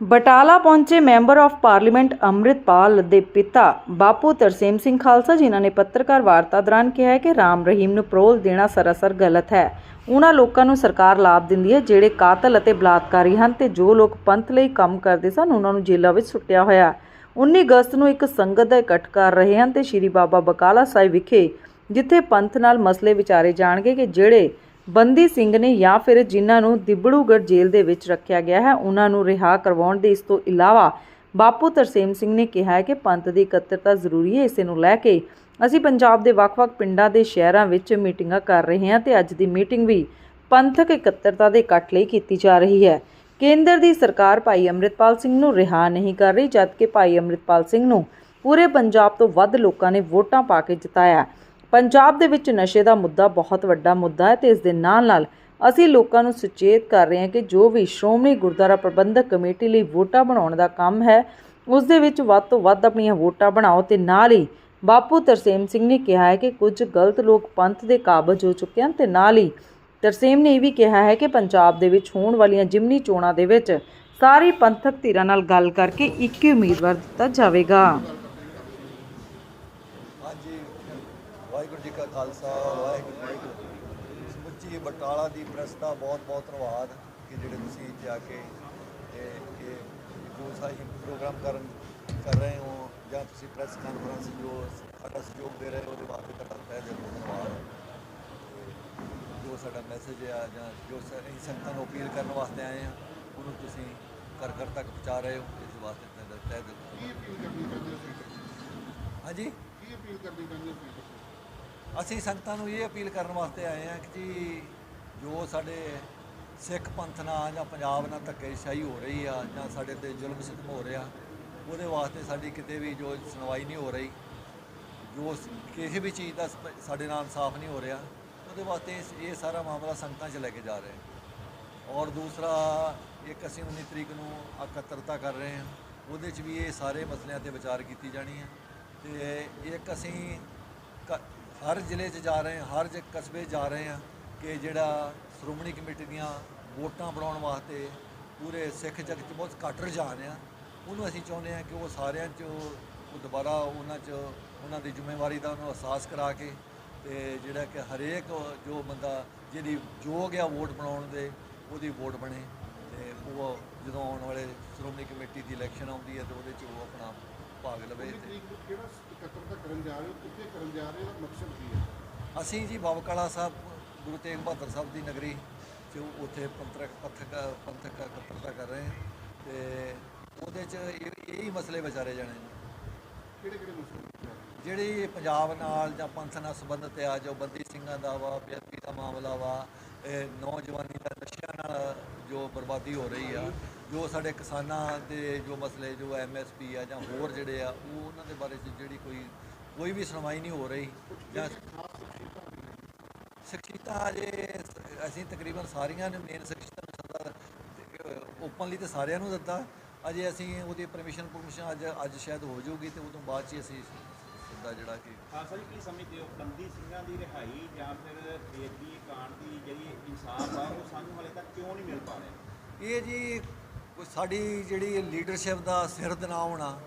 ਬਟਾਲਾ ਪਹੁੰਚੇ member of parliament Amritpal ਦੇ ਪਿਤਾ ਬਾਪੂ ਤਰਸੇਮ ਸਿੰਘ ਖਾਲਸਾ, ਜਿਨ੍ਹਾਂ ਨੇ ਪੱਤਰਕਾਰ ਵਾਰਤਾ ਦੌਰਾਨ ਕਿਹਾ ਕਿ ਰਾਮ ਰਹੀਮ ਨੂੰ ਪ੍ਰੋਲ ਦੇਣਾ ਸਰਾਸਰ ਗਲਤ ਹੈ। ਉਹਨਾਂ ਲੋਕਾਂ ਨੂੰ ਸਰਕਾਰ ਲਾਭ ਦਿੰਦੀ ਹੈ, ਜਿਹੜੇ ਕਾਤਲ ਅਤੇ ਬਲਾਤਕਾਰੀ ਹਨ ਤੇ ਜੋ ਲੋਕ ਪੰਥ ਲਈ ਕੰਮ ਕਰਦੇ ਸਨ, ਉਹਨਾਂ ਨੂੰ ਜੇਲ੍ਹਾਂ ਵਿੱਚ ਸੁੱਟਿਆ ਹੋਇਆ। 19 ਅਗਸਤ ਨੂੰ ਇੱਕ ਸੰਗਤ ਦਾ ਇਕੱਠ ਕਰ ਰਹੇ ਹਨ ਤੇ ਸ਼੍ਰੀ ਬਾਬਾ ਬਕਾਲਾ ਸਾਹਿਬ ਵਿਖੇ, ਜਿੱਥੇ ਪੰਥ ਨਾਲ ਮਸਲੇ ਵਿਚਾਰੇ ਜਾਣਗੇ ਕਿ ਜਿਹੜੇ ਬੰਦੀ ਸਿੰਘ ਨੇ ਜਾਂ ਫਿਰ ਜਿਨ੍ਹਾਂ ਨੂੰ ਦਿਬੜੂਗੜ੍ਹ ਜੇਲ੍ਹ ਦੇ ਵਿੱਚ ਰੱਖਿਆ ਗਿਆ ਹੈ, ਉਹਨਾਂ ਨੂੰ ਰਿਹਾ ਕਰਵਾਉਣ ਦੇ ਇਸ ਤੋਂ ਇਲਾਵਾ ਬਾਪੂ ਤਰਸੇਮ ਸਿੰਘ ਨੇ ਕਿਹਾ ਹੈ ਕਿ ਪੰਥ ਦੀ ਇਕੱਤਰਤਾ ਜ਼ਰੂਰੀ ਹੈ, ਇਸੇ ਨੂੰ ਲੈ ਕੇ ਅਸੀਂ ਪੰਜਾਬ ਦੇ ਵੱਖ-ਵੱਖ ਪਿੰਡਾਂ ਦੇ ਸ਼ਹਿਰਾਂ ਵਿੱਚ ਮੀਟਿੰਗਾਂ ਕਰ ਰਹੇ ਹਾਂ ਤੇ ਅੱਜ ਦੀ ਮੀਟਿੰਗ ਵੀ ਪੰਥਕ ਇਕੱਤਰਤਾ ਦੇ ਇਕੱਠ ਲਈ ਕੀਤੀ ਜਾ ਰਹੀ ਹੈ। ਕੇਂਦਰ ਦੀ ਸਰਕਾਰ ਭਾਈ ਅੰਮ੍ਰਿਤਪਾਲ ਸਿੰਘ ਨੂੰ ਰਿਹਾ ਨਹੀਂ ਕਰ ਰਹੀ, ਜਦਕਿ ਭਾਈ ਅੰਮ੍ਰਿਤਪਾਲ ਸਿੰਘ ਨੂੰ ਪੂਰੇ ਪੰਜਾਬ ਤੋਂ ਵੱਧ ਲੋਕਾਂ ਨੇ ਵੋਟਾਂ ਪਾ ਕੇ ਜਿਤਾਇਆ। ਪੰਜਾਬ ਦੇ ਵਿੱਚ ਨਸ਼ੇ ਦਾ ਮੁੱਦਾ ਬਹੁਤ ਵੱਡਾ ਮੁੱਦਾ ਹੈ ਤੇ ਇਸ ਦੇ ਨਾਲ-ਨਾਲ ਅਸੀਂ ਲੋਕਾਂ ਨੂੰ ਸੁਚੇਤ ਕਰ ਰਹੇ ਹਾਂ ਕਿ ਜੋ ਵੀ ਸ਼੍ਰੋਮਣੀ ਗੁਰਦੁਆਰਾ ਪ੍ਰਬੰਧਕ ਕਮੇਟੀ ਲਈ ਵੋਟਾਂ ਬਣਾਉਣ ਦਾ ਕੰਮ ਹੈ, ਉਸ ਦੇ ਵਿੱਚ ਵੱਧ ਤੋਂ ਵੱਧ ਆਪਣੀਆਂ ਵੋਟਾਂ ਬਣਾਓ ਤੇ ਨਾਲ ਹੀ ਬਾਪੂ ਤਰਸੇਮ ਸਿੰਘ ਨੇ ਕਿਹਾ ਹੈ ਕਿ ਕੁਝ ਗਲਤ ਲੋਕ ਪੰਥ ਦੇ ਕਾਬਜ ਹੋ ਚੁੱਕੇ ਹਨ ਤੇ ਨਾਲ ਹੀ ਤਰਸੇਮ ਨੇ ਇਹ ਵੀ ਕਿਹਾ ਹੈ ਕਿ ਪੰਜਾਬ ਦੇ ਵਿੱਚ ਹੋਣ ਵਾਲੀਆਂ ਜਿਮਨੀ ਚੋਣਾਂ ਦੇ ਵਿੱਚ ਸਾਰੇ ਪੰਥਕ ਧਿਰਾਂ ਨਾਲ ਗੱਲ ਕਰਕੇ ਇੱਕ ਹੀ ਉਮੀਦਵਾਰ ਦਿੱਤਾ ਜਾਵੇਗਾ ਹਾਂਜੀ ਵਾਹਿਗੁਰੂ ਜੀ ਕਾ ਖਾਲਸਾ, ਵਾਹਿਗੁਰੂ ਜੀ ਸਮੁੱਚੀ ਬਟਾਲਾ ਦੀ ਪ੍ਰੈਸ ਦਾ ਬਹੁਤ ਬਹੁਤ ਧੰਨਵਾਦ ਕਿ ਜਿਹੜੇ ਤੁਸੀਂ ਇੱਥੇ ਆ ਕੇ ਤੇ ਇਹ ਜੋ ਸਾਈ ਪ੍ਰੋਗਰਾਮ ਕਰਨ ਕਰ ਰਹੇ ਹੋ ਜਾਂ ਤੁਸੀਂ ਪ੍ਰੈਸ ਕਾਨਫਰੰਸ ਜੋ ਸਾਡਾ ਸਹਿਯੋਗ ਦੇ ਰਹੇ ਹੋ, ਉਹਦੇ ਵਾਸਤੇ ਤੁਹਾਡਾ ਤਹਿ ਦਿਲ ਧੰਨਵਾਦ। ਜੋ ਸਾਡਾ ਮੈਸੇਜ ਆ ਜਾਂ ਜੋ ਅਸੀਂ ਸੰਗਤਾਂ ਨੂੰ ਅਪੀਲ ਕਰਨ ਵਾਸਤੇ ਆਏ ਆ ਉਹਨੂੰ ਤੁਸੀਂ ਘਰ ਘਰ ਤੱਕ ਪਹੁੰਚਾ ਰਹੇ ਹੋ, ਇਸ ਵਾਸਤੇ ਤੁਹਾਡਾ ਤਹਿ ਦਿਲ ਤੋਂ ਹਾਂਜੀ? ਕੀ ਅਪੀਲ ਕਰਨੀ ਚਾਹੁੰਦੇ ਹੋ ਅਸੀਂ ਸੰਗਤਾਂ ਨੂੰ ਇਹ ਅਪੀਲ ਕਰਨ ਵਾਸਤੇ ਆਏ ਹਾਂ ਕਿ ਜੀ ਜੋ ਸਾਡੇ ਸਿੱਖ ਪੰਥ ਨਾਲ ਜਾਂ ਪੰਜਾਬ ਨਾਲ ਧੱਕੇਸ਼ਾਹੀ ਹੋ ਰਹੀ ਆ ਜਾਂ ਸਾਡੇ ਤੇ ਜ਼ੁਲਮ ਸਿੱਧਮ ਹੋ ਰਿਹਾ, ਉਹਦੇ ਵਾਸਤੇ ਸਾਡੀ ਕਿਤੇ ਵੀ ਜੋ ਸੁਣਵਾਈ ਨਹੀਂ ਹੋ ਰਹੀ, ਜੋ ਕਿਸੇ ਵੀ ਚੀਜ਼ ਦਾ ਸਪ- ਸਾਡੇ ਨਾਲ ਇਨਸਾਫ ਨਹੀਂ ਹੋ ਰਿਹਾ, ਉਹਦੇ ਵਾਸਤੇ ਇਹ ਸਾਰਾ ਮਾਮਲਾ ਸੰਗਤਾਂ 'ਚ ਲੈ ਕੇ ਜਾ ਰਹੇ ਹਾਂ। ਔਰ ਦੂਸਰਾ, ਇੱਕ ਅਸੀਂ 19 ਤਰੀਕ ਨੂੰ ਇਕੱਤਰਤਾ ਕਰ ਰਹੇ ਹਾਂ, ਉਹਦੇ 'ਚ ਵੀ ਇਹ ਸਾਰੇ ਮਸਲਿਆਂ ਤੇ ਵਿਚਾਰ ਕੀਤੀ ਜਾਣੀ ਹੈ ਤੇ ਇੱਕ ਅਸੀਂ ਹਰ ਜ਼ਿਲ੍ਹੇ 'ਚ ਜਾ ਰਹੇ ਹਾਂ, ਹਰ ਜ ਕਸਬੇ 'ਚ ਜਾ ਰਹੇ ਹਾਂ ਕਿ ਜਿਹੜਾ ਸ਼੍ਰੋਮਣੀ ਕਮੇਟੀ ਦੀਆਂ ਵੋਟਾਂ ਬਣਾਉਣ ਵਾਸਤੇ ਪੂਰੇ ਸਿੱਖ ਜਗਤ 'ਚ ਬਹੁਤ ਘੱਟ ਰੁਝਾਨ ਆ। ਉਹਨੂੰ ਅਸੀਂ ਚਾਹੁੰਦੇ ਹਾਂ ਕਿ ਉਹ ਸਾਰਿਆਂ 'ਚ ਉਹ ਦੁਬਾਰਾ ਉਹਨਾਂ 'ਚ ਉਹਨਾਂ ਦੀ ਜ਼ਿੰਮੇਵਾਰੀ ਦਾ ਉਹਨੂੰ ਅਹਿਸਾਸ ਕਰਾ ਕੇ ਤੇ ਜਿਹੜਾ ਕਿ ਹਰੇਕ ਜੋ ਬੰਦਾ ਜਿਹਦੀ ਯੋਗ ਆ ਵੋਟ ਬਣਾਉਣ ਦੇ, ਉਹਦੀ ਵੋਟ ਬਣੇ ਤੇ ਉਹ ਜਦੋਂ ਆਉਣ ਵਾਲੇ ਸ਼੍ਰੋਮਣੀ ਕਮੇਟੀ ਦੀ ਇਲੈਕਸ਼ਨ ਆਉਂਦੀ ਹੈ ਤੇ ਉਹਦੇ 'ਚ ਉਹ ਆਪਣਾ ਭਾਗ ਲਵੇ ਕਿਹੜਾ ਇਕੱਤਰਤਾ ਕਰਨ ਜਾ ਰਹੇ ਹੋ? ਕਿੱਥੇ ਕਰਨ ਜਾ ਰਹੇ ਹੋ? ਉਹਦਾ ਮਕਸਦ ਕੀ ਹੈ? ਅਸੀਂ ਜੀ ਬਾਬਕਾਲਾ ਸਾਹਿਬ ਗੁਰੂ ਤੇਗ ਬਹਾਦਰ ਸਾਹਿਬ ਦੀ ਨਗਰੀ ਚ ਉੱਥੇ ਪੰਥਕ ਪਥਕ ਪੰਥਕ ਇਕੱਤਰਤਾ ਕਰ ਰਹੇ ਹਾਂ ਤੇ ਉਹਦੇ ਚ ਇਹ ਇਹੀ ਮਸਲੇ ਵਿਚਾਰੇ ਜਾਣੇ ਨੇ। ਕਿਹੜੇ ਕਿਹੜੇ ਮਸਲੇ? ਜਿਹੜੀ ਪੰਜਾਬ ਨਾਲ ਜਾਂ ਪੰਥ ਨਾਲ ਸੰਬੰਧਿਤ ਆ ਜੋ ਬੰਦੀ ਸਿੰਘਾਂ ਦਾ ਵਾ ਬੇਅਦਬੀ ਦਾ ਮਾਮਲਾ ਵਾ ਨੌਜਵਾਨੀ ਦਾ ਨਸ਼ਿਆਂ ਨਾਲ ਜੋ ਬਰਬਾਦੀ ਹੋ ਰਹੀ ਆ ਜੋ ਸਾਡੇ ਕਿਸਾਨਾਂ ਦੇ ਜੋ ਮਸਲੇ ਜੋ ਐਮਐਸਪੀ ਆ ਜਾਂ ਹੋਰ ਜਿਹੜੇ ਆ ਉਹ ਉਹਨਾਂ ਦੇ ਬਾਰੇ 'ਚ ਜਿਹੜੀ ਕੋਈ ਕੋਈ ਵੀ ਸੁਣਵਾਈ ਨਹੀਂ ਹੋ ਰਹੀ ਜਾਂ ਸ਼ਖਸੀਅਤਾਂ ਅਜੇ ਅਸੀਂ ਤਕਰੀਬਨ ਸਾਰੀਆਂ ਨੇ ਮੇਨ ਸ਼ਖਸੀਅਤਾਂ ਨੂੰ ਸੱਦਾ ਓਪਨਲੀ ਤੇ ਸਾਰਿਆਂ ਨੂੰ ਦਿੱਤਾ। ਅਜੇ ਅਸੀਂ ਉਹਦੀ ਪਰਮਿਸ਼ਨ ਪਰਮਿਸ਼ਨ ਅੱਜ ਅੱਜ ਸ਼ਾਇਦ ਹੋ ਜਾਊਗੀ ਤੇ ਉਦੋਂ ਬਾਅਦ 'ਚ ਅਸੀਂ ਸੱਦਾ ਜਿਹੜਾ ਕਿ ਖਾਲਸਾ ਜੀ ਕੀ ਸਮਝਦੇ ਹੋ ਬੰਦੀ ਸਿੰਘਾਂ ਦੀ ਰਿਹਾਈ ਜਾਂ ਫਿਰ ਬੇਦੀ ਕਾਂਡ ਦੀ ਜਿਹੜੀ ਇਨਸਾਫ ਆ ਉਹ ਸਾਨੂੰ ਹਾਲੇ ਤੱਕ ਕਿਉਂ ਨਹੀਂ ਮਿਲ ਪਾ ਰਿਹਾ? ਇਹ ਜੀ ਕੋਈ ਸਾਡੀ ਜਿਹੜੀ ਲੀਡਰਸ਼ਿਪ ਦਾ ਸਿਰ ਨਾ ਹੋਣਾ,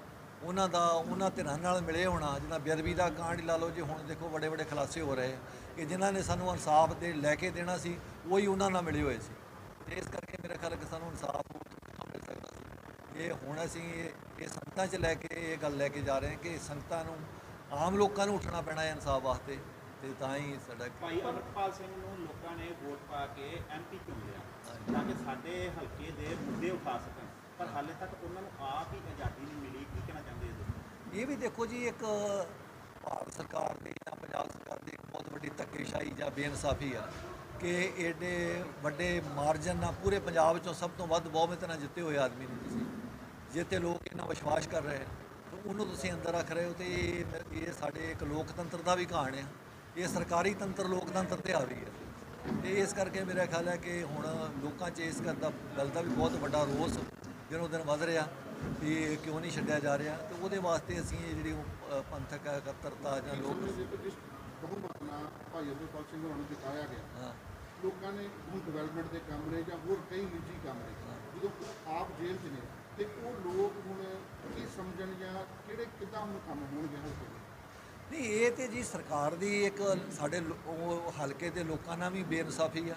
ਉਹਨਾਂ ਦਾ, ਉਹਨਾਂ ਧਿਰਾਂ ਨਾਲ ਮਿਲੇ ਹੋਣਾ, ਜਿੱਦਾਂ ਬੇਅਦਬੀ ਦਾ ਕਾਂਡ ਲਾ ਲਓ ਜੀ ਹੁਣ ਦੇਖੋ ਵੱਡੇ ਵੱਡੇ ਖੁਲਾਸੇ ਹੋ ਰਹੇ, ਕਿ ਜਿਨ੍ਹਾਂ ਨੇ ਸਾਨੂੰ ਇਨਸਾਫ ਦੇ ਲੈ ਕੇ ਦੇਣਾ ਸੀ, ਉਹੀ ਉਹਨਾਂ ਨਾਲ ਮਿਲੇ ਹੋਏ ਸੀ। ਤੇ ਇਸ ਕਰਕੇ ਮੇਰੇ ਖਿਆਲ ਕਿ ਸਾਨੂੰ ਇਨਸਾਫ ਮਿਲ ਸਕਦਾ ਸੀ। ਇਹ ਹੁਣ ਅਸੀਂ ਇਹ ਇਹ ਸੰਗਤਾਂ 'ਚ ਲੈ ਕੇ ਇਹ ਗੱਲ ਲੈ ਕੇ ਜਾ ਰਹੇ ਹਾਂ ਕਿ ਸੰਗਤਾਂ ਨੂੰ, ਆਮ ਲੋਕਾਂ ਨੂੰ ਉੱਠਣਾ ਪੈਣਾ ਹੈ ਇਨਸਾਫ ਵਾਸਤੇ। ਤੇ ਤਾਂ ਹੀ ਸਾਡਾ ਭਾਈ ਅਮਰਪਾਲ ਸਿੰਘ ਨੂੰ ਲੋਕਾਂ ਨੇ ਵੋਟ ਪਾ ਕੇ ਐਮਪੀ ਚੁਣ ਲਿਆ ਤਾਂ ਕਿ ਸਾਡੇ ਹਲਕੇ ਦੇ ਮੁੱਦੇ ਉਠਾ ਸਕਣ। ਪਰ ਹਾਲੇ ਤੱਕ ਉਹਨਾਂ ਨੂੰ ਆਪ ਹੀ ਆਜ਼ਾਦੀ ਨਹੀਂ ਮਿਲੀ ਕੀ ਕਹਿਣਾ ਚਾਹੁੰਦੇ ਹੋ? ਇਹ ਵੀ ਦੇਖੋ ਜੀ ਇੱਕ ਭਾਰਤ ਸਰਕਾਰ ਦੀ ਜਾਂ ਪੰਜਾਬ ਸਰਕਾਰ ਦੀ ਬਹੁਤ ਵੱਡੀ ਧੱਕੇਸ਼ਾਹੀ ਜਾਂ ਬੇਇਨਸਾਫੀ ਆ ਕਿ ਏਡੇ ਵੱਡੇ ਮਾਰਜਨ ਨਾਲ ਪੂਰੇ ਪੰਜਾਬ ਵਿੱਚੋਂ ਸਭ ਤੋਂ ਵੱਧ ਬਹੁਮਤ ਨਾਲ ਜਿੱਤੇ ਹੋਏ ਆਦਮੀ ਨੂੰ ਤੁਸੀਂ। ਜਿੱਤੇ ਲੋਕ ਇਹਨਾਂ ਵਿਸ਼ਵਾਸ ਕਰ ਰਹੇ ਉਹਨੂੰ ਤੁਸੀਂ ਅੰਦਰ ਰੱਖ ਰਹੇ ਹੋ ਤੇ ਇਹ ਇਹ ਸਾਡੇ ਇੱਕ ਲੋਕਤੰਤਰ ਦਾ ਵੀ ਕਹਾਣ ਆ। ਇਹ ਸਰਕਾਰੀ ਤੰਤਰ ਲੋਕਤੰਤਰ ਤੇ ਹਾਵੀ ਹੈ। ਤੇ ਇਸ ਕਰਕੇ ਮੇਰਾ ਖਿਆਲ ਹੈ ਕਿ ਹੁਣ ਲੋਕਾਂ 'ਚ ਇਸ ਗੱਲ ਦਾ ਗੱਲ ਦਾ ਵੀ ਬਹੁਤ ਵੱਡਾ ਰੋਸ ਦਿਨੋਂ ਦਿਨ ਵੱਧ ਰਿਹਾ ਵੀ ਇਹ ਕਿਉਂ ਨਹੀਂ ਛੱਡਿਆ ਜਾ ਰਿਹਾ। ਤੇ ਉਹਦੇ ਵਾਸਤੇ ਅਸੀਂ ਇਹ ਜਿਹੜੀ ਪੰਥਕ ਇਕੱਤਰਤਾ ਜਾਂ ਲੋਕ ਸਮੇਂ ਦੇ ਵਿੱਚ ਜਿਸ ਬਹੁਮਤ ਨਾਲ ਭਾਈ ਅਮਰਪਾਲ ਸਿੰਘ ਹੋਰਾਂ ਨੂੰ ਜਿਤਾਇਆ ਗਿਆ। ਲੋਕਾਂ ਨੇ ਹੁਣ ਡਿਵੈਲਪਮੈਂਟ ਦੇ ਕੰਮ ਨੇ ਜਾਂ ਹੋਰ ਕਈ ਨਿੱਜੀ ਕੰਮ ਨੇ ਜਦੋਂ ਆਪ ਜੇਲ੍ਹ 'ਚ ਨੇ ਤੇ ਉਹ ਲੋਕ ਹੁਣ ਕੀ ਸਮਝਣ ਜਾਂ ਕਿਹੜੇ ਕਿੱਦਾਂ ਹੁਣ ਕੰਮ ਹੋਣਗੇ ਹਲਕੇ ਨਹੀਂ, ਇਹ ਤੇ ਜੀ ਸਰਕਾਰ ਦੀ ਇੱਕ ਸਾਡੇ ਲੋ- ਉਹ ਹਲਕੇ ਦੇ ਲੋਕਾਂ ਨਾਲ ਵੀ ਬੇਇਨਸਾਫੀ ਆ।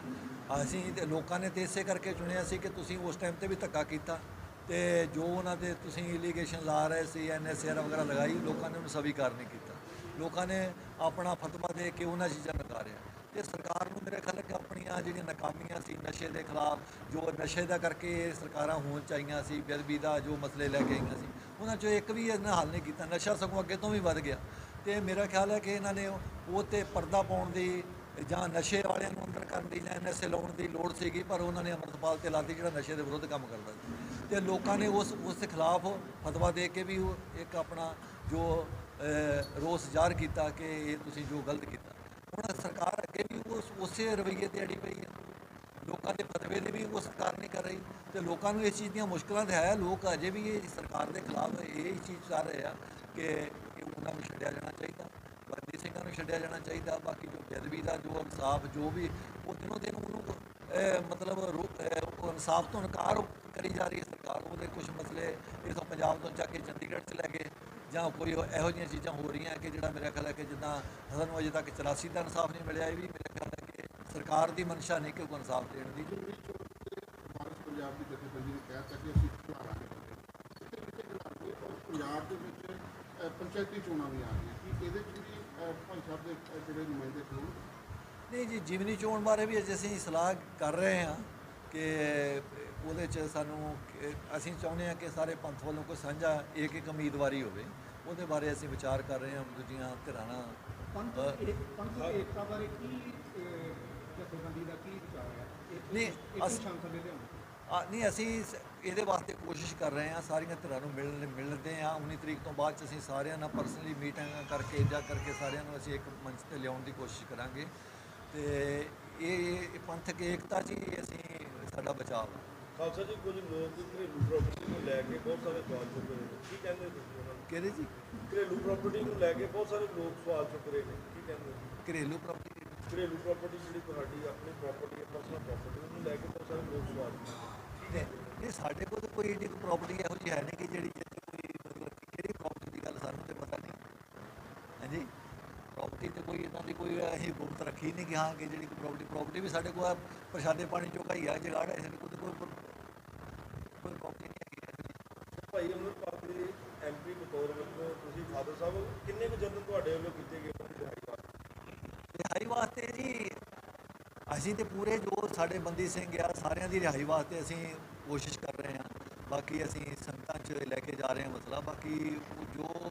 ਅਸੀਂ ਤੇ ਲੋਕਾਂ ਨੇ ਤੇ ਇਸੇ ਕਰਕੇ ਚੁਣਿਆ ਸੀ ਕਿ ਤੁਸੀਂ ਉਸ ਟਾਈਮ ਤੇ ਵੀ ਧੱਕਾ ਕੀਤਾ ਤੇ ਜੋ ਉਹਨਾਂ ਦੇ ਤੁਸੀਂ ਇਲੀਗੇਸ਼ਨ ਲਾ ਰਹੇ ਸੀ ਐਨਐਸਆਰ ਵਗੈਰਾ ਲਗਾਈ, ਲੋਕਾਂ ਨੇ ਉਹਨੂੰ ਸਵੀਕਾਰ ਨਹੀਂ ਕੀਤਾ। ਲੋਕਾਂ ਨੇ ਆਪਣਾ ਫਤਵਾ ਦੇ ਕੇ ਉਹਨਾਂ ਚੀਜ਼ਾਂ ਨਕਾਰਿਆ ਤੇ ਸਰਕਾਰ ਨੂੰ ਮੇਰੇ ਖਿਆਲ ਹੈ ਕਿ ਆਪਣੀਆਂ ਜਿਹੜੀਆਂ ਨਾਕਾਮੀਆਂ ਸੀ ਨਸ਼ੇ ਦੇ ਖਿਲਾਫ, ਜੋ ਨਸ਼ੇ ਦਾ ਕਰਕੇ ਇਹ ਸਰਕਾਰਾਂ ਹੋਣ ਚਾਹੀਆਂ ਸੀ, ਬੇਅਦਬੀ ਦਾ ਜੋ ਮਸਲੇ ਲੈ ਕੇ ਆਈਆਂ ਸੀ, ਉਹਨਾਂ ਚੋਂ ਇੱਕ ਵੀ ਇਹਨਾਂ ਹੱਲ ਨਹੀਂ ਕੀਤਾ। ਨਸ਼ਾ ਸਗੋਂ ਅੱਗੇ ਤੋਂ ਵੀ ਵੱਧ ਗਿਆ। ਤੇ ਮੇਰਾ ਖਿਆਲ ਹੈ ਕਿ ਇਹਨਾਂ ਨੇ ਉਹ ਤੇ ਪਰਦਾ ਪਾਉਣ ਦੀ ਜਾਂ ਨਸ਼ੇ ਵਾਲਿਆਂ ਨੂੰ ਅੰਦਰ ਕਰਨ ਦੀ ਜਾਂ ਨਸ਼ੇ ਲਾਉਣ ਦੀ ਲੋੜ ਸੀਗੀ, ਪਰ ਉਹਨਾਂ ਨੇ ਅਮਰਤਪਾਲ ਤੇ ਲਾਦੀ ਜਿਹੜਾ ਨਸ਼ੇ ਦੇ ਵਿਰੁੱਧ ਕੰਮ ਕਰਦਾ ਸੀ। ਤੇ ਲੋਕਾਂ ਨੇ ਉਸ ਉਸ ਦੇ ਖਿਲਾਫ ਫਤਵਾ ਦੇ ਕੇ ਵੀ ਉਹ ਇੱਕ ਆਪਣਾ ਜੋ ਰੋਸ ਜ਼ਾਹਰ ਕੀਤਾ ਕਿ ਇਹ ਤੁਸੀਂ ਜੋ ਗਲਤ ਕੀਤਾ। ਹੁਣ ਸਰਕਾਰ ਅੱਗੇ ਵੀ ਉਸ, ਉਸੇ ਰਵੱਈਏ ਤੇ ਅੜੀ ਪਈ ਹੈ। ਲੋਕਾਂ ਦੇ ਫਤਵੇ ਦੀ ਵੀ ਉਹ ਸਰਕਾਰ ਨਹੀਂ ਕਰ ਰਹੀ ਤੇ ਲੋਕਾਂ ਨੂੰ ਇਸ ਚੀਜ਼ ਦੀਆਂ ਮੁਸ਼ਕਲਾਂ ਤਾਂ ਹੈ। ਲੋਕ ਅਜੇ ਵੀ ਇਹ ਸਰਕਾਰ ਦੇ ਖਿਲਾਫ ਇਹ ਚੀਜ਼ ਚਾਹ ਰਹੇ ਆ ਕਿ ਕਿ ਉਹਨਾਂ ਨੂੰ ਛੱਡਿਆ ਜਾਣਾ ਚਾਹੀਦਾ। ਬੰਦੀ ਸਿੰਘਾਂ ਨੂੰ ਛੱਡਿਆ ਜਾਣਾ ਚਾਹੀਦਾ, ਬਾਕੀ ਜੋ ਬੇਅਦਬੀ ਦਾ, ਜੋ ਇਨਸਾਫ, ਜੋ ਵੀ, ਉਹ ਦਿਨੋਂ ਦਿਨ ਉਹਨੂੰ ਮਤਲਬ ਰੋ- ਉਹ ਇਨਸਾਫ ਤੋਂ ਇਨਕਾਰ ਕਰੀ ਜਾ ਰਹੀ ਹੈ ਸਰਕਾਰ। ਉਹਦੇ ਕੁਝ ਮਸਲੇ ਇਥੋਂ ਪੰਜਾਬ ਤੋਂ ਚੱਕ ਕੇ ਚੰਡੀਗੜ੍ਹ 'ਚ ਲੈ ਗਏ ਜਾਂ ਕੋਈ ਇਹੋ ਜਿਹੀਆਂ ਚੀਜ਼ਾਂ ਹੋ ਰਹੀਆਂ ਕਿ ਜਿਹੜਾ ਮੇਰਾ ਖਿਆਲ ਹੈ ਕਿ ਜਿੱਦਾਂ ਸਾਨੂੰ ਅਜੇ ਤੱਕ 84 ਦਾ ਇਨਸਾਫ ਨਹੀਂ ਮਿਲਿਆ, ਇਹ ਵੀ ਮੇਰੇ ਖਿਆਲ ਹੈ ਕਿ ਸਰਕਾਰ ਦੀ ਮਨਸ਼ਾ ਨਹੀਂ ਕਿ ਕੋਈ ਇਨਸਾਫ ਦੇਣ ਦੀ। ਪੰਜਾਬ ਦੀ ਜਥੇਬੰਦੀ ਨੇ ਕਹਿ ਦਿੱਤਾ ਅਸੀਂ ਖਿਲਾਰਾਂਗੇ ਪੰਜਾਬ ਦੇ ਪੰਚਾਇਤੀ ਚੋਣਾਂ ਵੀ ਆ ਰਹੀਆਂ। ਕੀ ਇਹਦੇ 'ਚ ਵੀ ਭਾਈ ਸਾਹਿਬ ਦੇ ਜਿਹੜੇ ਨੁਮਾਇੰਦੇ ਕੋਲ ਨਹੀਂ ਜੀ ਜਿਮਨੀ ਚੋਣ ਬਾਰੇ ਵੀ ਅੱਜ ਅਸੀਂ ਸਲਾਹ ਕਰ ਰਹੇ ਹਾਂ ਕਿ ਉਹਦੇ 'ਚ ਸਾਨੂੰ ਕਿ- ਅਸੀਂ ਚਾਹੁੰਦੇ ਹਾਂ ਕਿ ਸਾਰੇ ਪੰਥ ਵੱਲੋਂ ਕੋਈ ਸਾਂਝਾ ਇੱਕ ਇੱਕ ਉਮੀਦਵਾਰੀ ਹੋਵੇ। ਉਹਦੇ ਬਾਰੇ ਅਸੀਂ ਵਿਚਾਰ ਕਰ ਰਹੇ ਹਾਂ ਦੂਜੀਆਂ ਧਿਰਾਂ ਨਾਲ। ਪੰਥ ਇਹ- ਪੰਥ ਏਕਤਾ ਬਾਰੇ ਕੀ ਅਹ, ਜਥੇਬੰਦੀ ਦਾ ਕੀ ਵਿਚਾਰ ਹੈ? ਨਹੀਂ, ਅਸ- ਸ਼ਾਂਤ ਦੇ ਲਿਆਉਣ ਆ ਨਹੀਂ ਅਸੀਂ ਸ- ਇਹਦੇ ਵਾਸਤੇ ਕੋਸ਼ਿਸ਼ ਕਰ ਰਹੇ ਹਾਂ ਸਾਰੀਆਂ ਧਿਰਾਂ ਨੂੰ ਮਿਲਣ ਮਿਲਦੇ ਹਾਂ। 19 ਤਰੀਕ ਤੋਂ ਬਾਅਦ 'ਚ ਅਸੀਂ ਸਾਰਿਆਂ ਨਾਲ ਪਰਸਨਲੀ ਮੀਟਿੰਗ ਕਰਕੇ ਜਾ ਕਰਕੇ ਸਾਰਿਆਂ ਨੂੰ ਅਸੀਂ ਇੱਕ ਮੰਚ ਤੇ ਲਿਆਉਣ ਦੀ ਕੋਸ਼ਿਸ਼ ਕਰਾਂਗੇ। ਤੇ ਇਹ ਪੰਥਕ ਏਕਤਾ ਜੀ ਅਸੀਂ ਸਾਡਾ ਬਚਾਅ ਵਾ ਖਾਲਸਾ ਜੀ ਕੁਝ ਲੋਕ ਘਰੇਲੂ ਪ੍ਰਾਪਰਟੀ ਨੂੰ ਲੈ ਕੇ ਬਹੁਤ ਸਾਰੇ ਸਵਾਲ ਚੁੱਕ ਰਹੇ ਨੇ। ਕੀ ਕਹਿੰਦੇ ਤੁਸੀਂ ਉਹਨਾਂ ਨੂੰ? ਕਿਹਦੇ ਜੀ? ਘਰੇਲੂ ਪ੍ਰਾਪਰਟੀ ਨੂੰ ਲੈ ਕੇ ਬਹੁਤ ਸਾਰੇ ਲੋਕ ਸਵਾਲ ਚੁੱਕ ਰਹੇ ਨੇ। ਕੀ ਕਹਿੰਦੇ ਹੋ? ਘਰੇਲੂ ਪ੍ਰਾਪਰਟੀ ਘਰੇਲੂ ਪ੍ਰਾਪਰਟੀ ਜਿਹੜੀ ਤੁਹਾਡੀ ਆਪਣੀ ਪ੍ਰਾਪਰਟੀ ਹੈ ਪਰਸਨਲ ਪ੍ਰਾਪਰਟੀ ਉਹਨੂੰ ਲੈ ਕੇ ਬਹੁਤ ਸਾਰੇ ਲੋਕ ਸਵਾਲ ਚੁੱਕ ਰਹੇ ਨੇ। ਇਹ ਸਾਡੇ ਕੋਲ ਕੋਈ ਏਡੀ ਪ੍ਰਾਪਰਟੀ ਇਹੋ ਜਿਹੀ ਹੈ ਨਹੀਂ ਕਿ ਜਿਹੜੀ ਜਿੱਥੇ ਕੋਈ ਮਤਲਬ ਕਿ ਕਿਹੜੀ ਪ੍ਰਾਪਰਟੀ ਦੀ ਗੱਲ ਸਾਨੂੰ ਤੇ ਪਤਾ ਨਹੀਂ। ਹਾਂਜੀ? ਪ੍ਰਾਪਰਟੀ ਤੇ ਕੋਈ ਇਦਾਂ ਦੀ ਕੋਈ ਅਸੀਂ ਗੁਪਤ ਰੱਖੀ ਨਹੀਂ ਕਿ ਹਾਂ ਕਿ ਜਿਹੜੀ ਕੋਈ ਪ੍ਰਾਪਰਟੀ ਪ੍ਰਾਪਰਟੀ ਵੀ ਸਾਡੇ ਕੋਲ ਪ੍ਰਸ਼ਾਦੇ ਪਾਣੀ ਚੋਂ ਹੀ ਆ ਜਗਾੜ ਹੈ ਸਾਡੇ ਕੋਲ ਕੋਈ ਕੋਈ ਪ੍ਰਾਪਰਟੀ ਨਹੀਂ ਹੈਗੀ। ਭਾਈ ਅਮਰਪਾਲ ਦੇ ਐਮਪੀ ਬਤੌਰ ਵਿੱਚ ਤੁਸੀਂ ਫਾਦਰ ਸਾਹਿਬ ਕਿੰਨੇ ਕੁ ਯਤਨ ਤੁਹਾਡੇ ਵੱਲੋਂ ਕੀਤੇ ਗਏ? ਉਹਨਾਂ ਦੀ ਰਿਹਾਈ ਵਾਸਤੇ ਰਿਹਾਈ ਵਾਸਤੇ ਜੀ ਅਸੀਂ ਤੇ ਪੂਰੇ ਜੋ ਸਾਡੇ ਬੰਦੀ ਸਿੰਘ ਆ, ਸਾਰਿਆਂ ਦੀ ਰਿਹਾਈ ਵਾਸਤੇ ਅਸੀਂ ਕੋਸ਼ਿਸ਼ ਕਰ ਰਹੇ ਹਾਂ। ਬਾਕੀ ਅਸੀਂ ਸੰਗਤਾਂ 'ਚ ਲੈ ਕੇ ਜਾ ਰਹੇ ਹਾਂ ਮਸਲਾ। ਬਾਕੀ ਜੋ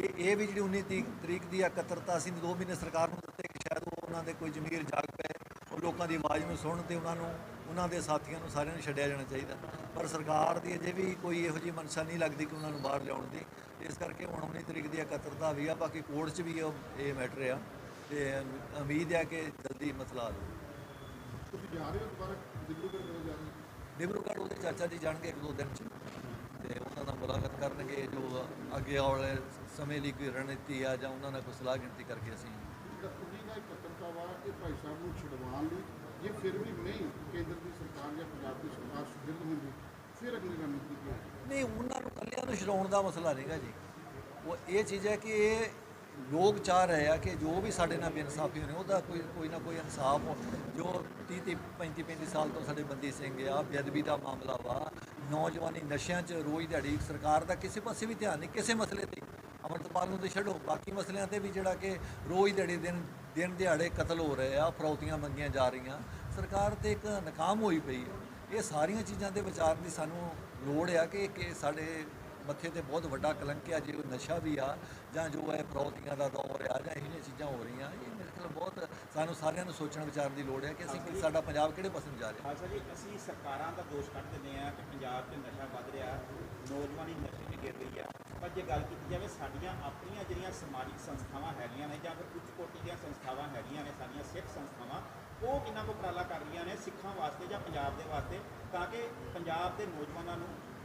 ਇਹ ਇਹ ਵੀ ਜਿਹੜੀ 19 ਤਰੀਕ ਤਰੀਕ ਦੀ ਇਕੱਤਰਤਾ ਅਸੀਂ 2 ਮਹੀਨੇ ਸਰਕਾਰ ਨੂੰ ਦਿੱਤੇ ਕਿ ਸ਼ਾਇਦ ਉਹ ਉਹਨਾਂ ਦੇ ਕੋਈ ਜ਼ਮੀਰ ਜਾਗ ਪਏ, ਉਹ ਲੋਕਾਂ ਦੀ ਆਵਾਜ਼ ਨੂੰ ਸੁਣਨ ਤੇ ਉਹਨਾਂ ਨੂੰ, ਉਹਨਾਂ ਦੇ ਸਾਥੀਆਂ ਨੂੰ ਸਾਰਿਆਂ ਨੂੰ ਛੱਡਿਆ ਜਾਣਾ ਚਾਹੀਦਾ। ਪਰ ਸਰਕਾਰ ਦੀ ਅਜੇ ਵੀ ਕੋਈ ਇਹੋ ਜਿਹੀ ਮਨਸ਼ਾ ਨਹੀਂ ਲੱਗਦੀ ਕਿ ਉਹਨਾਂ ਨੂੰ ਬਾਹਰ ਲਿਆਉਣ ਦੀ। ਇਸ ਕਰਕੇ ਹੁਣ 19 ਤਰੀਕ ਦੀ ਇਕੱਤਰਤਾ ਵੀ ਆ, ਬਾਕੀ ਕੋਰਟ 'ਚ ਵੀ ਉਹ- ਇਹ ਮੈਟਰ ਆ। ਤੇ ਉਮੀਦ ਹੈ ਕਿ ਜਲਦੀ ਮਸਲਾ ਹੱਲ ਹੋਵੇ ਤੁਸੀਂ ਜਾ ਰਹੇ ਹੋ ਦੁਬਾਰਾ ਦਿੱਬਰੂਗੜ੍ਹ ਕਦੋਂ ਜਾ ਰਹੇ ਹੋ? ਡਿਬਰੂਗੜ੍ਹ ਉਹਦੇ ਚਾਚਾ ਜੀ ਜਾਣਗੇ ਇੱਕ ਦੋ ਦਿਨ 'ਚ। ਤੇ ਉਹਨਾਂ ਨਾਲ ਮੁਲਾਕਾਤ ਕਰਨਗੇ ਜੋ ਅੱਗੇ ਆਉਣ ਵਾਲੇ ਸਮੇਂ ਲਈ ਕੋਈ ਰਣਨੀਤੀ ਆ ਜਾਂ ਉਹਨਾਂ ਨਾਲ ਕੋਈ ਸਲਾਹ ਗਿਣਤੀ ਕਰਕੇ ਅਸੀਂ ਇਕੱਤਰੀ ਦਾ ਇਕੱਤਰਤਾ ਵਾ ਇਹ ਭਾਈ ਸਾਹਿਬ ਨੂੰ ਛਡਵਾਉਣ ਲਈ ਜੇ ਫਿਰ ਵੀ ਨਹੀਂ ਕੇਂਦਰ ਦੀ ਸਰਕਾਰ ਜਾਂ ਪੰਜਾਬ ਦੀ ਸਰਕਾਰ ਸੁਦ੍ਰਿੜ ਹੁੰਦੀ ਫਿਰ ਅਗਲੀ ਰਣਨੀਤੀ ਕੀ ਹੋਵੇਗੀ ਨਹੀਂ ਉਹਨਾਂ ਨੂੰ ਕੱਲਿਆਂ ਨੂੰ ਛਡਾਉਣ ਦਾ ਮਸਲਾ ਨਹੀਂਗਾ ਜੀ। ਉਹ ਇਹ ਚੀਜ਼ ਹੈ ਕਿ ਇਹ ਲੋਕ ਚਾਹ ਰਹੇ ਆ ਕਿ ਜੋ ਵੀ ਸਾਡੇ ਨਾਲ ਬੇਇਨਸਾਫੀ ਹੋਣੀ, ਉਹਦਾ ਕੋਈ ਕੋਈ ਨਾ ਕੋਈ ਇਨਸਾਫ ਹੋ ਜੋ 30 30 35 35 ਸਾਲ ਤੋਂ ਸਾਡੇ ਬੰਦੀ ਸਿੰਘ ਆ, ਬੇਅਦਬੀ ਦਾ ਮਾਮਲਾ ਵਾ, ਨੌਜਵਾਨੀ ਨਸ਼ਿਆਂ 'ਚ ਰੋਜ਼ ਦਿਹਾੜੀ, ਸਰਕਾਰ ਦਾ ਕਿਸੇ ਪਾਸੇ ਵੀ ਧਿਆਨ ਨਹੀਂ, ਕਿਸੇ ਮਸਲੇ ਤੇ। ਅਮਰਤਪਾਲ ਨੂੰ ਤੇ ਛੱਡੋ, ਬਾਕੀ ਮਸਲਿਆਂ ਤੇ ਵੀ ਜਿਹੜਾ ਕਿ ਰੋਜ਼ ਦਿਹਾੜੀ ਦਿਨ ਦਿਨ ਦਿਹਾੜੇ ਕਤਲ ਹੋ ਰਹੇ ਆ, ਫਰੌਤੀਆਂ ਮੰਗੀਆਂ ਜਾ ਰਹੀਆਂ, ਸਰਕਾਰ ਤੇ ਇੱਕ ਨਕਾਮ ਹੋਈ ਪਈ ਹੈ ਇਹ ਸਾਰੀਆਂ ਚੀਜ਼ਾਂ ਦੇ ਵਿਚਾਰ ਦੀ ਸਾਨੂੰ ਲੋੜ ਆ ਕਿ ਕਿ ਸਾਡੇ ਮੱਥੇ ਤੇ ਬਹੁਤ ਵੱਡਾ ਕਲੰਕ ਆ ਜੇ ਉਹ ਨਸ਼ਾ ਵੀ ਆ ਜਾਂ ਜੋ ਹੈ ਫਰੌਤੀਆਂ ਦਾ ਦੌਰ ਆ ਜਾਂ ਇਹੋ ਚੀਜ਼ਾਂ ਹੋ ਰਹੀਆਂ ਇਹ ਮੇਰੇ ਖਿਆਲ ਬਹੁਤ ਸਾਨੂੰ ਸਾਰਿਆਂ ਨੂੰ ਸੋਚਣ ਵਿਚਾਰਨ ਦੀ ਲੋੜ ਹੈ ਕਿ ਅਸੀਂ ਸਾਡਾ ਪੰਜਾਬ ਕਿਹੜੇ ਪਾਸੇ ਨੂੰ ਜਾ ਰਿਹਾ। ਖਾਲਸਾ ਜੀ ਅਸੀਂ ਸਰਕਾਰਾਂ ਦਾ ਦੋਸ਼ ਕੱਢ ਦਿੰਦੇ ਆ ਕਿ ਪੰਜਾਬ 'ਚ ਨਸ਼ਾ ਵੱਧ ਰਿਹਾ ਨੌਜਵਾਨੀ ਨਸ਼ੇ 'ਚ ਗਿਰ ਰਹੀ ਆ। ਪਰ ਜੇ ਗੱਲ ਕੀਤੀ ਜਾਵੇ ਸਾਡੀਆਂ ਆਪਣੀਆਂ ਜਿਹੜੀਆਂ ਸਮਾਜਿਕ ਸੰਸਥਾਵਾਂ ਹੈਗੀਆਂ ਨੇ ਜਾਂ ਫਿਰ ਉੱਚ ਕੋਟੀ ਦੀਆਂ ਸੰਸਥਾਵਾਂ ਹੈਗੀਆਂ ਨੇ ਸਾਡੀਆਂ ਸਿੱਖ ਸੰਸਥਾਵਾਂ ਉਹ ਕਿੰਨਾ ਕੁ ਉਪਰਾਲਾ ਕਰ ਰਹੀਆਂ ਨੇ ਸਿੱਖਾਂ ਵਾਸਤੇ ਜਾਂ ਪੰਜਾਬ ਦੇ ਵਾਸਤੇ ਤਾਂ ਕਿ ਪੰਜਾਬ ਦੇ ਨੌਜਵਾਨਾਂ ਨੂੰ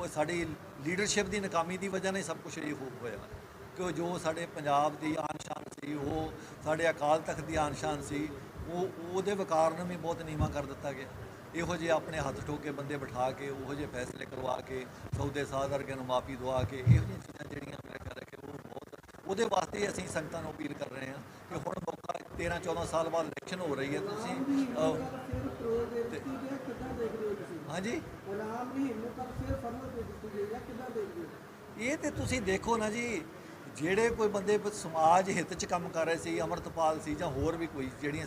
ਉਹ ਸਾਡੀ ਲੀਡਰਸ਼ਿਪ ਦੀ ਨਾਕਾਮੀ ਦੀ ਵਜ੍ਹਾ ਨਾਲ ਸਭ ਕੁਝ ਇਹ ਹੋ ਹੋਇਆ। ਕਿ ਜੋ ਸਾਡੇ ਪੰਜਾਬ ਦੀ ਆਨ ਸ਼ਾਨ ਸੀ, ਉਹ ਸਾਡੇ ਅਕਾਲ ਤਖਤ ਦੀ ਆਨ ਸ਼ਾਨ ਸੀ, ਉਹ, ਉਹਦੇ ਵਕਾਰ ਨੂੰ ਵੀ ਬਹੁਤ ਨੀਵਾਂ ਕਰ ਦਿੱਤਾ ਗਿਆ। ਇਹੋ ਜਿਹੇ ਆਪਣੇ ਹੱਥ ਠੋਕ ਕੇ ਬੰਦੇ ਬਿਠਾ ਕੇ, ਉਹੋ ਜਿਹੇ ਫੈਸਲੇ ਕਰਵਾ ਕੇ, ਸੌਦੇ ਸਾਧ ਵਰਗਿਆਂ ਨੂੰ ਮਾਫੀ ਦਵਾ ਕੇ, ਇਹੋ ਜਿਹੀਆਂ ਚੀਜ਼ਾਂ ਜਿਹੜੀਆਂ ਮੇਰੇ ਖਿਆਲ ਕਿ ਉਹ ਬਹੁਤ ਉਹਦੇ ਵਾਸਤੇ ਅਸੀਂ ਸੰਗਤਾਂ ਨੂੰ ਅਪੀਲ ਕਰ ਰਹੇ ਹਾਂ ਕਿ ਹੁਣ ਮੌਕਾ 13 14 ਸਾਲ ਬਾਅਦ ਇਲੈਕਸ਼ਨ ਹੋ ਰਹੀ ਹੈ, ਤੁਸੀਂ ਹਾਂਜੀ। ਰਾਮ ਰਹੀਮ ਨੂੰ ਤਾਂ ਫਿਰ ਫਰਮਤ ਦੇ ਦਿੱਤੀ ਗਈ ਹੈ ਕਿੱਦਾਂ ਦੇਖਦੇ ਹੋ ਇਹ ਤੇ ਤੁਸੀਂ ਦੇਖੋ ਨਾ ਜੀ, ਜਿਹੜੇ ਕੋਈ ਬੰਦੇ ਸਮਾਜ ਹਿੱਤ 'ਚ ਕੰਮ ਕਰ ਰਹੇ ਸੀ, ਅਮਰਤਪਾਲ ਸੀ ਜਾਂ ਹੋਰ ਵੀ ਕੋਈ ਜਿਹੜੀਆਂ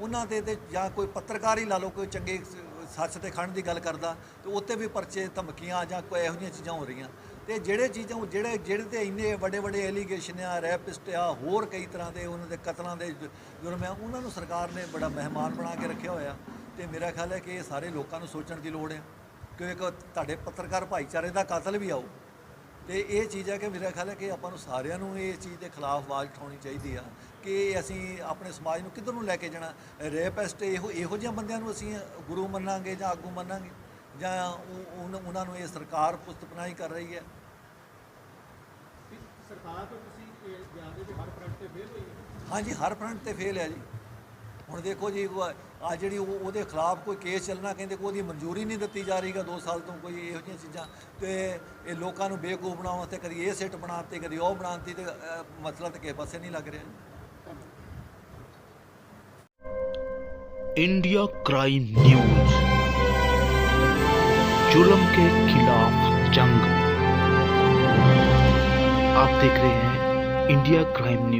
ਉਹਨਾਂ 'ਤੇ ਤੇ ਜਾਂ ਕੋਈ ਪੱਤਰਕਾਰ ਹੀ ਲਾ ਲਓ, ਕੋਈ ਚੰਗੇ ਸੱਚ ਤੇ ਖੰਡ ਦੀ ਗੱਲ ਕਰਦਾ, ਤੇ ਉੱਤੇ ਵੀ ਪਰਚੇ ਧਮਕੀਆਂ ਜਾਂ ਕੋਈ ਇਹੋ ਜਿਹੀਆਂ ਚੀਜ਼ਾਂ ਹੋ ਰਹੀਆਂ। ਤੇ ਜਿਹੜੇ ਚੀਜ਼ਾਂ ਜਿਹੜੇ ਜਿਹੜੇ ਤੇ ਇੰਨੇ ਵੱਡੇ ਵੱਡੇ ਐਲੀਗੇਸ਼ਨ ਆ ਰੈਪਿਸਟ ਆ, ਹੋਰ ਕਈ ਤਰ੍ਹਾਂ ਦੇ ਉਹਨਾਂ ਦੇ ਕਤਲਾਂ ਦੇ ਜੁਰਮ ਆ, ਉਹਨਾਂ ਨੂੰ ਸਰਕਾਰ ਨੇ ਬੜਾ ਮਹਿਮਾਨ ਬਣਾ ਕੇ ਰੱਖਿਆ ਹੋਇਆ। ਤੇ ਮੇਰਾ ਖਿਆਲ ਹੈ ਕਿ ਇਹ ਸਾਰੇ ਲੋਕਾਂ ਨੂੰ ਸੋਚਣ ਦੀ ਲੋੜ ਹੈ ਕਿ ਇੱਕ ਤੁਹਾਡੇ ਪੱਤਰਕਾਰ ਭਾਈਚਾਰੇ ਦਾ ਕਾਤਲ ਵੀ ਆਓ ਤੇ ਇਹ ਚੀਜ਼ ਹੈ ਕਿ ਮੇਰਾ ਖਿਆਲ ਹੈ ਕਿ ਆਪਾਂ ਨੂੰ ਸਾਰਿਆਂ ਨੂੰ ਇਹ ਚੀਜ਼ ਦੇ ਖਿਲਾਫ ਆਵਾਜ਼ ਉਠਾਉਣੀ ਚਾਹੀਦੀ ਆ ਕਿ ਅਸੀਂ ਆਪਣੇ ਸਮਾਜ ਨੂੰ ਕਿੱਧਰ ਨੂੰ ਲੈ ਕੇ ਜਾਣਾ ਰੇਪਿਸਟ ਇਹੋ ਇਹੋ ਜਿਹੇ ਬੰਦਿਆਂ ਨੂੰ ਅਸੀਂ ਗੁਰੂ ਮੰਨਾਂਗੇ ਜਾਂ ਆਗੂ ਮੰਨਾਂਗੇ ਜਾਂ ਉਹ- ਉਹਨਾਂ ਨੂੰ ਇਹ ਸਰਕਾਰ ਪੁਸਤਪਨਾਹੀ ਕਰ ਰਹੀ ਹੈ ਸਰਕਾਰ ਤੋਂ ਤੁਸੀਂ ਇਹ ਜਾਣਦੇ ਕਿ ਹਰ ਫਰੰਟ ਤੇ ਫੇਲ ਹੋਈ ਹੈ ਹਾਂਜੀ ਹਰ ਫਰੰਟ ਤੇ ਫੇਲ ਹੈ ਜੀ ਹੁਣ ਦੇਖੋ ਜੀ ਆ ਜਿਹੜੀ ਉਹ ਉਹਦੇ ਖਿਲਾਫ ਕੋਈ ਕੇਸ ਚੱਲਣਾ ਕਹਿੰਦੇ ਕੋਈ ਉਹਦੀ ਮਨਜ਼ੂਰੀ ਨਹੀਂ ਦਿੱਤੀ ਜਾ ਰਹੀਗਾ 2 ਸਾਲ ਤੋਂ ਕੋਈ ਇਹੋ ਜਿਹੀਆਂ ਚੀਜ਼ਾਂ ਤੇ ਇਹ ਲੋਕਾਂ ਨੂੰ ਬੇਵਕੂਫ ਬਣਾਉਣ ਵਾਸਤੇ ਕਦੀ ਇਹ ਸਿੱਟ ਬਣਾਤੀ ਕਦੀ ਉਹ ਬਣਾਤੀ ਤੇ ਅਹ, ਮਸਲਾ ਤਾਂ ਕਿਸੇ ਪਾਸੇ ਨਹੀਂ ਲੱਗ ਰਿਹਾ इंडिया क्राइम न्यूज जुल्म के खिलाफ जंग आप देख रहे हैं इंडिया क्राइम न्यूज